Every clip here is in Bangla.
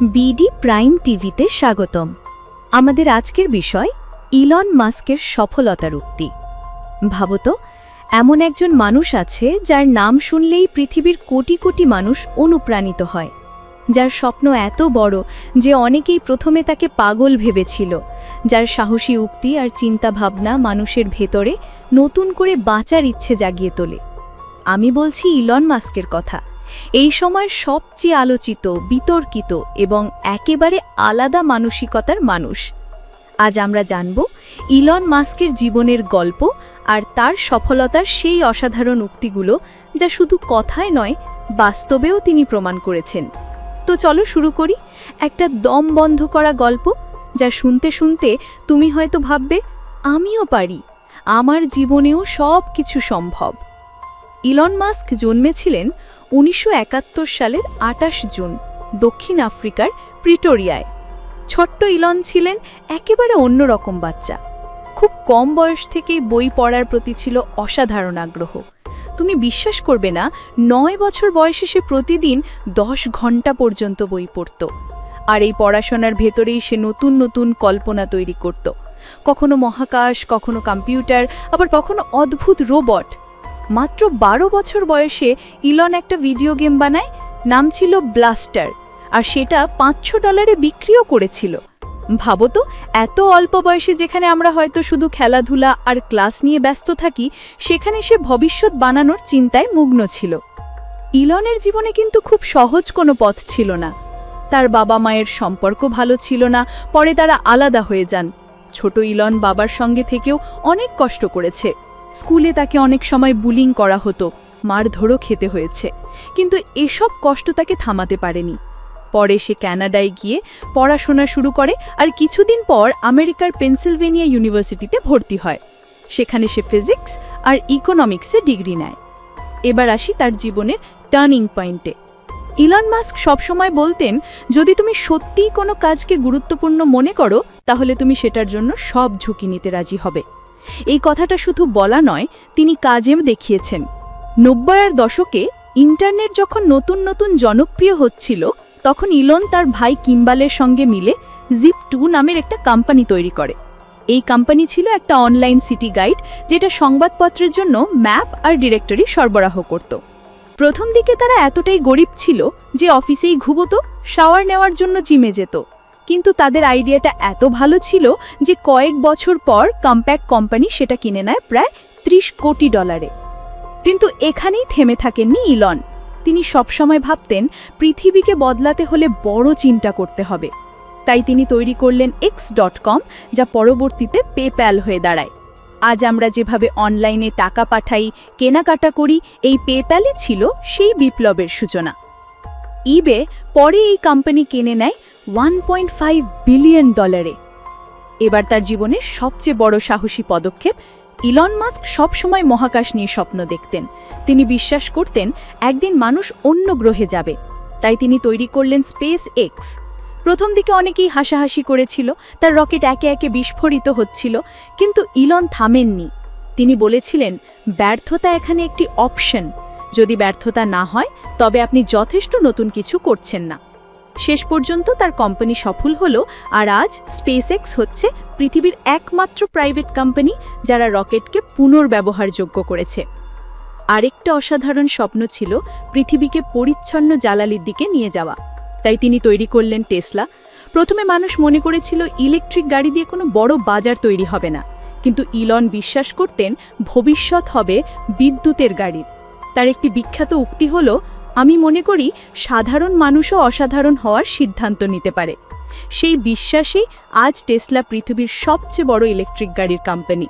বিডি প্রাইম টিভিতে স্বাগতম। আমাদের আজকের বিষয়, ইলন মাস্কের সফলতার উক্তি। ভাবত, এমন একজন মানুষ আছে যার নাম শুনলেই পৃথিবীর কোটি কোটি মানুষ অনুপ্রাণিত হয়। যার স্বপ্ন এত বড় যে অনেকেই প্রথমে তাকে পাগল ভেবেছিল, যার সাহসী উক্তি আর চিন্তাভাবনা মানুষের ভেতরে নতুন করে বাঁচার ইচ্ছে জাগিয়ে তোলে। আমি বলছি ইলন মাস্কের কথা। এই সময়ের সবচেয়ে আলোচিত, বিতর্কিত এবং একেবারে আলাদা মানসিকতার মানুষ। আজ আমরা জানব ইলন মাস্কের জীবনের গল্প আর তার সফলতার সেই অসাধারণ উক্তিগুলো যা শুধু কথায় নয়, বাস্তবেও তিনি প্রমাণ করেছেন। তো চলো শুরু করি একটা দম বন্ধ করা গল্প, যা শুনতে শুনতে তুমি হয়তো ভাববে, আমিও পারি, আমার জীবনেও সব কিছু সম্ভব। ইলন মাস্ক জন্মেছিলেন উনিশশো একাত্তর সালের আটাশ জুন, দক্ষিণ আফ্রিকার প্রিটোরিয়ায়। ছোট্ট ইলন ছিলেন একেবারে অন্যরকম বাচ্চা। খুব কম বয়স থেকেই বই পড়ার প্রতি ছিল অসাধারণ আগ্রহ। তুমি বিশ্বাস করবে না, নয় বছর বয়সে সে প্রতিদিন দশ ঘণ্টা পর্যন্ত বই পড়ত। আর এই পড়াশোনার ভেতরেই সে নতুন নতুন কল্পনা তৈরি করত। কখনো মহাকাশ, কখনো কম্পিউটার, আবার কখনো অদ্ভুত রোবট। মাত্র বারো বছর বয়সে ইলন একটা ভিডিও গেম বানায়, নাম ছিল ব্লাস্টার, আর সেটা পাঁচশো ডলারে বিক্রিও করেছিল। ভাবো তো, এত অল্প বয়সে যেখানে আমরা হয়তো শুধু খেলাধুলা আর ক্লাস নিয়ে ব্যস্ত থাকি, সেখানে সে ভবিষ্যৎ বানানোর চিন্তায় মুগ্ন ছিল। ইলনের জীবনে কিন্তু খুব সহজ কোনো পথ ছিল না। তার বাবা মায়ের সম্পর্ক ভালো ছিল না, পরে তারা আলাদা হয়ে যান। ছোট ইলন বাবার সঙ্গে থেকেও অনেক কষ্ট করেছে। স্কুলে তাকে অনেক সময় বুলিং করা হতো মারধরও খেতে হয়েছে। কিন্তু এসব কষ্ট তাকে থামাতে পারেনি। পরে সে ক্যানাডায় গিয়ে পড়াশোনা শুরু করে আর কিছুদিন পর আমেরিকার পেনসিলভেনিয়া ইউনিভার্সিটিতে ভর্তি হয়। সেখানে সে ফিজিক্স আর ইকোনমিক্সে ডিগ্রি নেয়। এবার আসি তার জীবনের টার্নিং পয়েন্টে। ইলন মাস্ক সবসময় বলতেন, যদি তুমি সত্যিই কোনো কাজকে গুরুত্বপূর্ণ মনে করো, তাহলে তুমি সেটার জন্য সব ঝুঁকি নিতে রাজি হবে। এই কথাটা শুধু বলা নয়, তিনি কাজেও দেখিয়েছেন। নব্বইয়ের দশকে ইন্টারনেট যখন নতুন নতুন জনপ্রিয় হচ্ছিল, তখন ইলন তার ভাই কিম্বালের সঙ্গে মিলে জিপ টু নামের একটা কোম্পানি তৈরি করে। এই কোম্পানি ছিল একটা অনলাইন সিটি গাইড যেটা সংবাদপত্রের জন্য ম্যাপ আর ডিরেক্টরি সরবরাহ করত। প্রথম দিকে তারা এতটাই গরিব ছিল যে অফিসেই ঘুবতো শাওয়ার নেওয়ার জন্য জিমে যেত। কিন্তু তাদের আইডিয়াটা এত ভালো ছিল যে কয়েক বছর পর কম্প্যাক্ট কোম্পানি সেটা কিনে নেয় প্রায় ত্রিশ কোটি ডলারে। কিন্তু এখানেই থেমে থাকেননি ইলন। তিনি সবসময় ভাবতেন, পৃথিবীকে বদলাতে হলে বড় চিন্তা করতে হবে। তাই তিনি তৈরি করলেন এক্স ডট কম যা পরবর্তীতে পেপ্যাল হয়ে দাঁড়ায়। আজ আমরা যেভাবে অনলাইনে টাকা পাঠাই, কেনাকাটা করি, এই পেপ্যালই ছিল সেই বিপ্লবের সূচনা। ইবে পরে এই কোম্পানি কিনে নেয় ওয়ান পয়েন্ট ফাইভ বিলিয়ন ডলারে এবার তার জীবনের সবচেয়ে বড় সাহসী পদক্ষেপ ইলন মাস্ক সবসময় মহাকাশ নিয়ে স্বপ্ন দেখতেন। তিনি বিশ্বাস করতেন একদিন মানুষ অন্য গ্রহে যাবে। তাই তিনি তৈরি করলেন স্পেস এক্স প্রথম দিকে অনেকেই হাসাহাসি করেছিল, তার রকেট একে একে বিস্ফোরিত হচ্ছিল, কিন্তু ইলন থামেননি। তিনি বলেছিলেন, ব্যর্থতা এখানে একটি অপশন যদি ব্যর্থতা না হয়, তবে আপনি যথেষ্ট নতুন কিছু করছেন না। শেষ পর্যন্ত তার কোম্পানি সফল হলো আর আজ স্পেসএক্স হচ্ছে পৃথিবীর একমাত্র প্রাইভেট কোম্পানি যারা রকেটকে পুনর্ব্যবহারযোগ্য করেছে। আরেকটা অসাধারণ স্বপ্ন ছিল পৃথিবীকে পরিচ্ছন্ন জ্বালালির দিকে নিয়ে যাওয়া। তাই তিনি তৈরি করলেন টেসলা। প্রথমে মানুষ মনে করেছিল ইলেকট্রিক গাড়ি দিয়ে কোনো বড় বাজার তৈরি হবে না। কিন্তু ইলন বিশ্বাস করতেন ভবিষ্যৎ হবে বিদ্যুতের গাড়ির। তার একটি বিখ্যাত উক্তি হলো আমি মনে করি সাধারণ মানুষও অসাধারণ হওয়ার সিদ্ধান্ত নিতে পারে। সেই বিশ্বাসেই আজ টেসলা পৃথিবীর সবচেয়ে বড় ইলেকট্রিক গাড়ির কোম্পানি।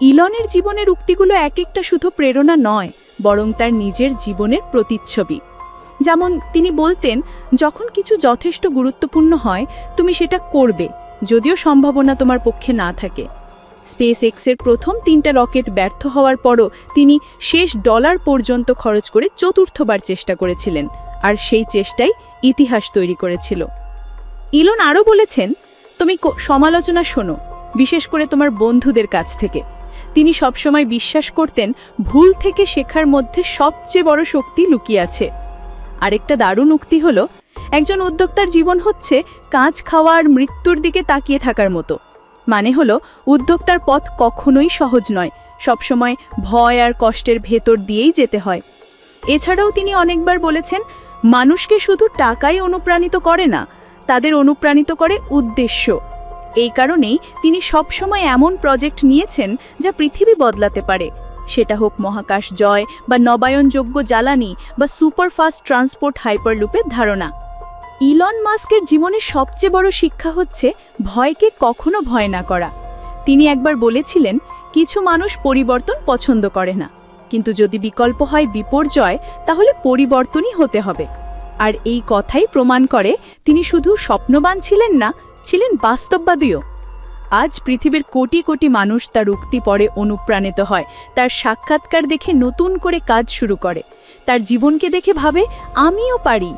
ইলনের জীবনের উক্তিগুলো এক একটা শুধু প্রেরণা নয়, বরং তার নিজের জীবনের প্রতিচ্ছবি। যেমন তিনি বলতেন, যখন কিছু যথেষ্ট গুরুত্বপূর্ণ হয়, তুমি সেটা করবে, যদিও সম্ভাবনা তোমার পক্ষে না থাকে। স্পেস এক্সের প্রথম তিনটা রকেট ব্যর্থ হওয়ার পরও তিনি শেষ ডলার পর্যন্ত খরচ করে চতুর্থবার চেষ্টা করেছিলেন, আর সেই চেষ্টাই ইতিহাস তৈরি করেছিল। ইলন আরও বলেছেন, তুমি সমালোচনা শোনো, বিশেষ করে তোমার বন্ধুদের কাছ থেকে। তিনি সবসময় বিশ্বাস করতেন, ভুল থেকে শেখার মধ্যে সবচেয়ে বড় শক্তি লুকিয়ে আছে। আরেকটা দারুণ উক্তি হলো, একজন উদ্যোক্তার জীবন হচ্ছে কাজ খাওয়ার মৃত্যুর দিকে তাকিয়ে থাকার মতো। মানে হলো, উদ্যোক্তার পথ কখনোই সহজ নয়। সবসময় ভয় আর কষ্টের ভেতর দিয়েই যেতে হয়। এছাড়াও তিনি অনেকবার বলেছেন, মানুষকে শুধু টাকাই অনুপ্রাণিত করে না, তাদের অনুপ্রাণিত করে উদ্দেশ্য। এই কারণেই তিনি সবসময় এমন প্রজেক্ট নিয়েছেন যা পৃথিবী বদলাতে পারে। সেটা হোক মহাকাশ জয় বা নবায়নযোগ্য জ্বালানি বা সুপারফাস্ট ট্রান্সপোর্ট হাইপারলুপের ধারণা। ইলন মাস্কের জীবনের সবচেয়ে বড় শিক্ষা হচ্ছে ভয়কে কখনো ভয় না করা। তিনি একবার বলেছিলেন, কিছু মানুষ পরিবর্তন পছন্দ করে না। কিন্তু যদি বিকল্প হয় বিপর্যয়, তাহলে পরিবর্তনই হতে হবে। আর এই কথাই প্রমাণ করে তিনি শুধু স্বপ্নবান ছিলেন না, ছিলেন বাস্তববাদীও। আজ পৃথিবীর কোটি কোটি মানুষ তার উক্তি পরে অনুপ্রাণিত হয়, তার সাক্ষাৎকার দেখে নতুন করে কাজ শুরু করে। তার জীবনকে দেখে ভাবে, আমিও পারি।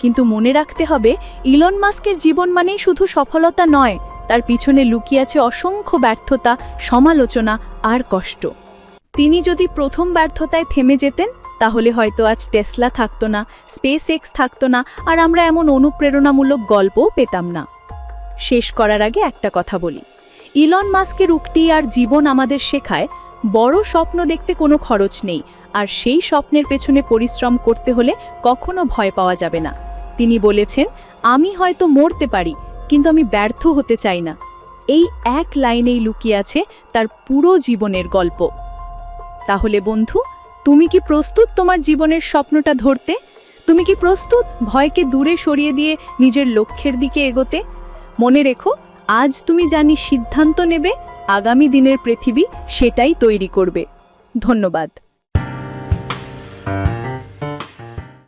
কিন্তু মনে রাখতে হবে, ইলন মাস্কের জীবন মানেই শুধু সফলতা নয়, তার পিছনে লুকিয়ে আছে অসংখ্য ব্যর্থতা, সমালোচনা আর কষ্ট। তিনি যদি প্রথম ব্যর্থতায় থেমে যেতেন, তাহলে হয়তো আজ টেসলা থাকতো না স্পেস এক্স থাকতো না, আর আমরা এমন অনুপ্রেরণামূলক গল্পও পেতাম না। শেষ করার আগে একটা কথা বলি। ইলন মাস্কের উক্তি আর জীবন আমাদের শেখায়, বড় স্বপ্ন দেখতে কোনো খরচ নেই, আর সেই স্বপ্নের পেছনে পরিশ্রম করতে হলে কখনো ভয় পাওয়া যাবে না। তিনি বলেছেন, আমি হয়তো মরতে পারি, কিন্তু আমি ব্যর্থ হতে চাই না। এই এক লাইনেই লুকিয়ে আছে তার পুরো জীবনের গল্প। তাহলে বন্ধু, তুমি কি প্রস্তুত তোমার জীবনের স্বপ্নটা ধরতে? তুমি কি প্রস্তুত ভয়কে দূরে সরিয়ে দিয়ে নিজের লক্ষ্যের দিকে এগোতে? মনে রেখো, আজ তুমি জানি সিদ্ধান্ত নেবে, আগামী দিনের পৃথিবী সেটাই তৈরি করবে। ধন্যবাদ।